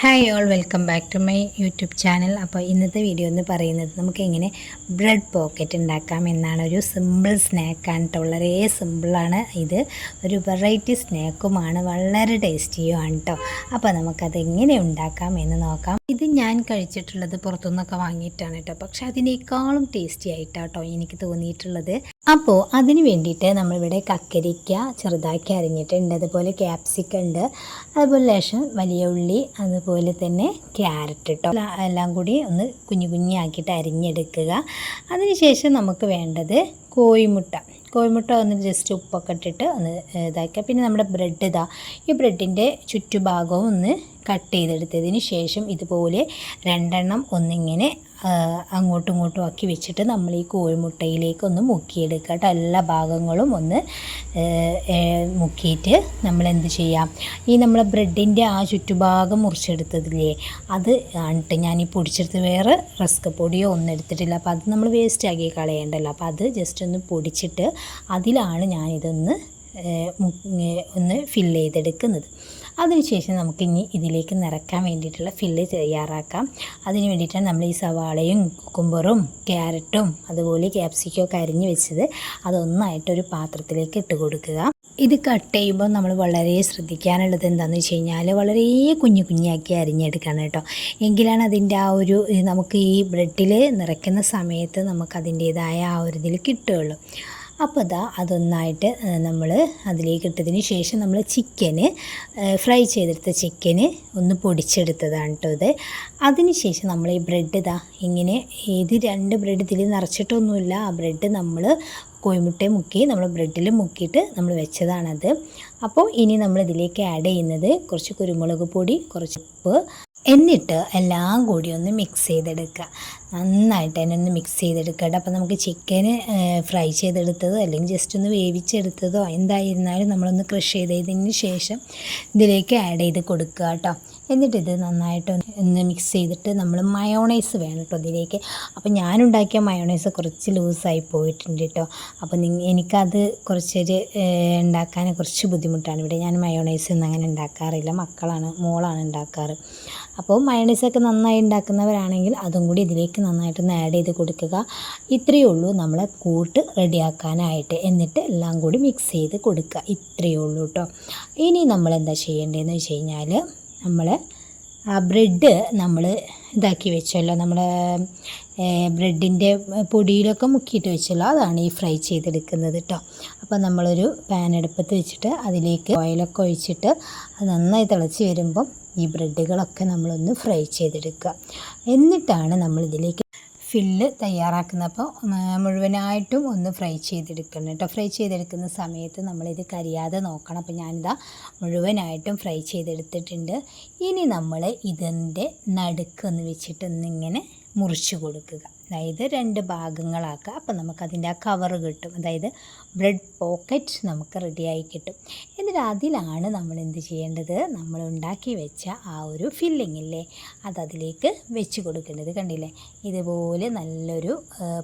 Hi all welcome back to my YouTube channel അപ്പോൾ ഇന്നത്തെ video എന്ന് പറയുന്നത് നമുക്ക് എങ്ങനെ ബ്രെഡ് പോക്കറ്റ് ഉണ്ടാക്കാം എന്നാണ്. ഒരു സിമ്പിൾ സ്നാക്കാണ് കേട്ടോ വളരെ സിമ്പിളാണ് ഇത്. ഒരു വെറൈറ്റി സ്നാക്കുമാണ് വളരെ ടേസ്റ്റിയുമാണ് കേട്ടോ അപ്പോൾ നമുക്കത് എങ്ങനെ ഉണ്ടാക്കാം എന്ന് നോക്കാം. ഇത് ഞാൻ കഴിച്ചിട്ടുള്ളത് പുറത്തുനിന്നൊക്കെ വാങ്ങിയിട്ടാണ് കേട്ടോ പക്ഷെ അതിനേക്കാളും ടേസ്റ്റി ആയിട്ടാണ് കേട്ടോ എനിക്ക് തോന്നിയിട്ടുള്ളത്. അപ്പോൾ അതിന് വേണ്ടിയിട്ട് നമ്മളിവിടെ കക്കരിക്ക ചെറുതാക്കി അരിഞ്ഞിട്ടുണ്ട്. അതുപോലെ ക്യാപ്സിക്ക ഉണ്ട്. അതുപോലെ ലേശം വലിയ ഉള്ളി അതുപോലെ തന്നെ ക്യാരറ്റ് കേട്ടോ എല്ലാം കൂടി ഒന്ന് കുഞ്ഞു കുഞ്ഞാക്കിയിട്ട് അരിഞ്ഞെടുക്കുക. അതിനുശേഷം നമുക്ക് വേണ്ടത് കോഴിമുട്ട. കോഴിമുട്ട ഒന്ന് ജസ്റ്റ് ഉപ്പൊക്കെ ഇട്ടിട്ട് ഒന്ന് ഇതാക്കുക. പിന്നെ നമ്മുടെ ബ്രെഡ് ഇതാ. ഈ ബ്രെഡിന്റെ ചുറ്റുഭാഗവും ഒന്ന് കട്ട് ചെയ്തെടുത്തതിന് ശേഷം ഇതുപോലെ രണ്ടെണ്ണം ഒന്നിങ്ങനെ അങ്ങോട്ടും ഇങ്ങോട്ടും ആക്കി വെച്ചിട്ട് നമ്മൾ ഈ കോഴിമുട്ടയിലേക്ക് ഒന്ന് മുക്കിയെടുക്കുക കേട്ടോ. എല്ലാ ഭാഗങ്ങളും ഒന്ന് മുക്കിയിട്ട് നമ്മൾ എന്ത് ചെയ്യാം? ഈ നമ്മളെ ബ്രെഡിന്റെ ആ ചുറ്റുഭാഗം മുറിച്ചെടുത്തതില്ലേ അത് ആണിട്ട് ഞാൻ ഈ പൊടിച്ചെടുത്ത് വേറെ റസ്ക് പൊടിയോ ഒന്നും എടുത്തിട്ടില്ല. അപ്പോൾ അത് നമ്മൾ വേസ്റ്റ് ആക്കി കളയേണ്ടല്ലോ. അപ്പോൾ അത് ജസ്റ്റ് ഒന്ന് പൊടിച്ചിട്ട് അതിലാണ് ഞാനിതൊന്ന് ഒന്ന് ഫില്ല് ചെയ്തെടുക്കുന്നത്. അതിനുശേഷം നമുക്ക് ഇനി ഇതിലേക്ക് നിറക്കാൻ വേണ്ടിയിട്ടുള്ള ഫില്ല് തയ്യാറാക്കാം. അതിന് വേണ്ടിയിട്ടാണ് നമ്മൾ ഈ സവാളയും കുക്കുംബറും ക്യാരറ്റും അതുപോലെ ക്യാപ്സിക്കൊക്കെ അരിഞ്ഞ് വെച്ചത്. അതൊന്നായിട്ടൊരു പാത്രത്തിലേക്ക് ഇട്ട് കൊടുക്കുക. ഇത് കട്ട് ചെയ്യുമ്പോൾ നമ്മൾ വളരെ ശ്രദ്ധിക്കാനുള്ളത് എന്താണെന്ന് വെച്ച് കഴിഞ്ഞാൽ വളരെ കുഞ്ഞു കുഞ്ഞാക്കി അരിഞ്ഞെടുക്കണം കേട്ടോ. എങ്കിലാണ് അതിന്റെ ആ ഒരു നമുക്ക് ഈ ബ്രെഡിൽ നിറയ്ക്കുന്ന സമയത്ത് നമുക്ക് അതിന്റേതായ ആ ഒരു ഇതിൽ കിട്ടുകയുള്ളൂ. അപ്പോൾ ഇതാ അതൊന്നായിട്ട് നമ്മൾ അതിലേക്ക് ഇട്ടതിന് ശേഷം നമ്മൾ ചിക്കന് ഫ്രൈ ചെയ്തെടുത്ത ചിക്കന് ഒന്ന് പൊടിച്ചെടുത്തതാണ് കേട്ടോ ഇത്. അതിന് ശേഷം നമ്മൾ ഈ ബ്രെഡ് ഇതാ ഇങ്ങനെ ഇത് രണ്ട് ബ്രെഡ് ഇതിൽ നിറച്ചിട്ടൊന്നുമില്ല. ആ ബ്രെഡ് നമ്മൾ കോഴിമുട്ടയെ മുക്കി നമ്മൾ ബ്രെഡിൽ മുക്കിയിട്ട് നമ്മൾ വെച്ചതാണത്. അപ്പോൾ ഇനി നമ്മൾ ഇതിലേക്ക് ആഡ് ചെയ്യുന്നത് കുറച്ച് കുരുമുളക് പൊടി കുറച്ച് ഉപ്പ് എന്നിട്ട് എല്ലാം കൂടി ഒന്ന് മിക്സ് ചെയ്തെടുക്കുക. നന്നായിട്ട് തന്നെ ഒന്ന് മിക്സ് ചെയ്തെടുക്കട്ടെ അപ്പോൾ നമുക്ക് ചിക്കന് ഫ്രൈ ചെയ്തെടുത്തതോ അല്ലെങ്കിൽ ജസ്റ്റ് ഒന്ന് വേവിച്ചെടുത്തതോ എന്തായിരുന്നാലും നമ്മളൊന്ന് ക്രഷ് ചെയ്തതിന് ശേഷം ഇതിലേക്ക് ആഡ് ചെയ്ത് കൊടുക്കുക കേട്ടോ. എന്നിട്ട് ഇത് നന്നായിട്ട് ഒന്ന് മിക്സ് ചെയ്തിട്ട് നമ്മൾ മയോണൈസ് വേണം കേട്ടോ ഇതിലേക്ക്. അപ്പോൾ ഞാനുണ്ടാക്കിയ മയോണൈസ് കുറച്ച് ലൂസായി പോയിട്ടുണ്ട് കേട്ടോ അപ്പോൾ എനിക്കത് കുറച്ചൊരു ഉണ്ടാക്കാൻ കുറച്ച് ബുദ്ധിമുട്ടാണ്. ഇവിടെ ഞാൻ മയോണൈസ് ഒന്നും അങ്ങനെ ഉണ്ടാക്കാറില്ല. മക്കളാണ് മോളാണ് ഉണ്ടാക്കാറ്. അപ്പോൾ മയോണൈസൊക്കെ നന്നായി ഉണ്ടാക്കുന്നവരാണെങ്കിൽ അതും കൂടി ഇതിലേക്ക് നന്നായിട്ടൊന്ന് ആഡ് ചെയ്ത് കൊടുക്കുക. ഇത്രയേ ഉള്ളൂ നമ്മളെ കൂട്ട് റെഡിയാക്കാനായിട്ട്. എന്നിട്ട് എല്ലാം കൂടി മിക്സ് ചെയ്ത് കൊടുക്കുക. ഇത്രയേ ഉള്ളൂ കേട്ടോ ഇനി നമ്മൾ എന്താ ചെയ്യേണ്ടതെന്ന് വെച്ച് കഴിഞ്ഞാൽ നമ്മൾ ആ ബ്രെഡ് നമ്മൾ ഇതാക്കി വെച്ചല്ലോ. നമ്മൾ ബ്രെഡിന്റെ പൊടിയിലൊക്കെ മുക്കിയിട്ട് വെച്ചല്ലോ. അതാണ് ഈ ഫ്രൈ ചെയ്തെടുക്കുന്നത് കേട്ടോ അപ്പോൾ നമ്മളൊരു പാൻ എടുപ്പത്ത് വെച്ചിട്ട് അതിലേക്ക് ഓയിലൊക്കെ ഒഴിച്ചിട്ട് അത് നന്നായി തിളച്ച് വരുമ്പം ഈ ബ്രെഡുകളൊക്കെ നമ്മളൊന്ന് ഫ്രൈ ചെയ്തെടുക്കുക. എന്നിട്ടാണ് നമ്മൾ ഇതിലേക്ക് ഫില്ല് തയ്യാറാക്കുന്നപ്പോൾ മുഴുവനായിട്ടും ഒന്ന് ഫ്രൈ ചെയ്തെടുക്കണം കേട്ടോ. ഫ്രൈ ചെയ്തെടുക്കുന്ന സമയത്ത് നമ്മളിത് കരിയാതെ നോക്കണം. അപ്പോൾ ഞാനിതാ മുഴുവനായിട്ടും ഫ്രൈ ചെയ്തെടുത്തിട്ടുണ്ട്. ഇനി നമ്മൾ ഇതിന്റെ നടുക്കൊന്ന് വെച്ചിട്ടൊന്നിങ്ങനെ മുറിച്ച് കൊടുക്കുക. അതായത് രണ്ട് ഭാഗങ്ങളാക്കുക. അപ്പോൾ നമുക്കതിന്റെ ആ കവർ കിട്ടും. അതായത് ബ്രെഡ് പോക്കറ്റ് നമുക്ക് റെഡിയായി കിട്ടും. എന്നിട്ട് അതിലാണ് നമ്മൾ എന്ത് ചെയ്യേണ്ടത്? നമ്മൾ ഉണ്ടാക്കി വെച്ച ആ ഒരു ഫില്ലിംഗ് ഇല്ലേ? അത് അതിലേക്ക് വെച്ച് കൊടുക്കേണ്ടത് കണ്ടില്ലേ? ഇതുപോലെ നല്ലൊരു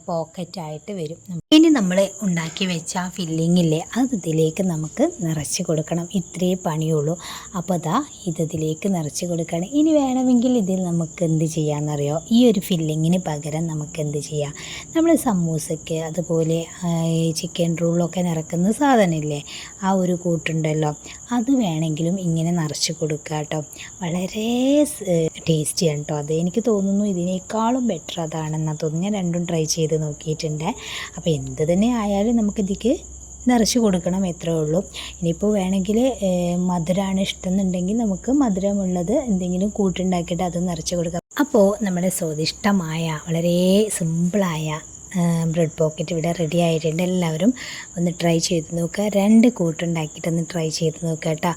പോക്കറ്റായിട്ട് വരും. ഇനി നമ്മൾ ഉണ്ടാക്കി വെച്ച ആ ഫില്ലിംഗ് ഇല്ലേ? അത് ഇതിലേക്ക് നമുക്ക് നിറച്ച് കൊടുക്കണം. ഇത്രയേ പണിയുള്ളൂ. അപ്പോൾ അതാ ഇതിലേക്ക് നിറച്ച് കൊടുക്കണം. ഇനി വേണമെങ്കിൽ ഇതിൽ നമുക്ക് എന്ത് ചെയ്യാമെന്നറിയോ ഈ ഒരു ഫില്ലിങ്ങിന് പകരം നമുക്ക് എന്ത് ചെയ്യാം? നമ്മൾ സമൂസയ്ക്ക് അതുപോലെ ചിക്കൻ റോളൊക്കെ നിറക്കുന്ന സാധനമില്ലേ ആ ഒരു കൂട്ടുണ്ടല്ലോ അത് വേണമെങ്കിലും ഇങ്ങനെ നിറച്ച് കൊടുക്കുക കേട്ടോ. വളരെ ടേസ്റ്റിയാണ് കേട്ടോ അത്. എനിക്ക് തോന്നുന്നു ഇതിനേക്കാളും ബെറ്റർ അതാണെന്നാണ് തോന്നുന്നു. ഞാൻ രണ്ടും ട്രൈ ചെയ്ത് നോക്കിയിട്ടുണ്ട്. അപ്പോൾ എന്ത് തന്നെ ആയാലും നമുക്കിതിക്ക് നിറച്ച് കൊടുക്കണം എത്രേ ഉള്ളൂ. ഇനിയിപ്പോൾ വേണമെങ്കിൽ മധുരമാണ് ഇഷ്ടം എന്നുണ്ടെങ്കിൽ നമുക്ക് മധുരമുള്ളത് എന്തെങ്കിലും കൂട്ടുണ്ടാക്കിയിട്ട് അത് നിറച്ച് കൊടുക്കാം. അപ്പോൾ നമ്മുടെ സ്വാദിഷ്ടമായ വളരെ സിമ്പിളായ ബ്രെഡ് പോക്കറ്റ് ഇവിടെ റെഡി ആയിട്ടുണ്ട്. എല്ലാവരും ഒന്ന് ട്രൈ ചെയ്ത് നോക്കുക രണ്ട് കൂട്ടുണ്ടാക്കിയിട്ട് ഒന്ന് ട്രൈ ചെയ്ത് നോക്കുക കേട്ടോ.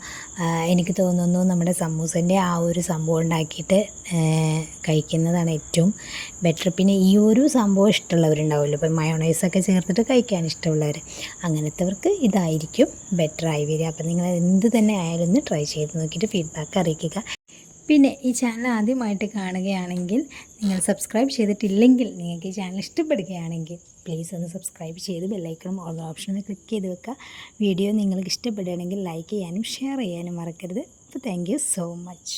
എനിക്ക് തോന്നുന്നു നമ്മുടെ സമൂസന്റെ ആ ഒരു സംഭവം ഉണ്ടാക്കിയിട്ട് കഴിക്കുന്നതാണ് ഏറ്റവും ബെറ്റർ പിന്നെ ഈ ഒരു സംഭവം ഇഷ്ടമുള്ളവരുണ്ടാവുമല്ലോ. ഇപ്പം മയോണൈസൊക്കെ ചേർത്തിട്ട് കഴിക്കാൻ ഇഷ്ടമുള്ളവർ അങ്ങനത്തെവർക്ക് ഇതായിരിക്കും ബെറ്റർ ആയി വരിക. അപ്പം നിങ്ങൾ എന്ത് തന്നെ ആയാലും ഒന്ന് ട്രൈ ചെയ്ത് നോക്കിയിട്ട് ഫീഡ്ബാക്ക് അറിയിക്കുക. പിന്നെ ഈ ചാനൽ ആദ്യമായിട്ട് കാണുകയാണെങ്കിൽ നിങ്ങൾ സബ്സ്ക്രൈബ് ചെയ്തിട്ടില്ലെങ്കിൽ നിങ്ങൾക്ക് ഈ ചാനൽ ഇഷ്ടപ്പെടുകയാണെങ്കിൽ പ്ലീസ് ഒന്ന് സബ്സ്ക്രൈബ് ചെയ്ത് ബെല്ലൈക്കണം ഓൾ ഓപ്ഷൻ ക്ലിക്ക് ചെയ്ത് വെക്കുക. വീഡിയോ നിങ്ങൾക്ക് ഇഷ്ടപ്പെടുകയാണെങ്കിൽ ലൈക്ക് ചെയ്യാനും ഷെയർ ചെയ്യാനും മറക്കരുത്. അപ്പോൾ താങ്ക് സോ മച്ച്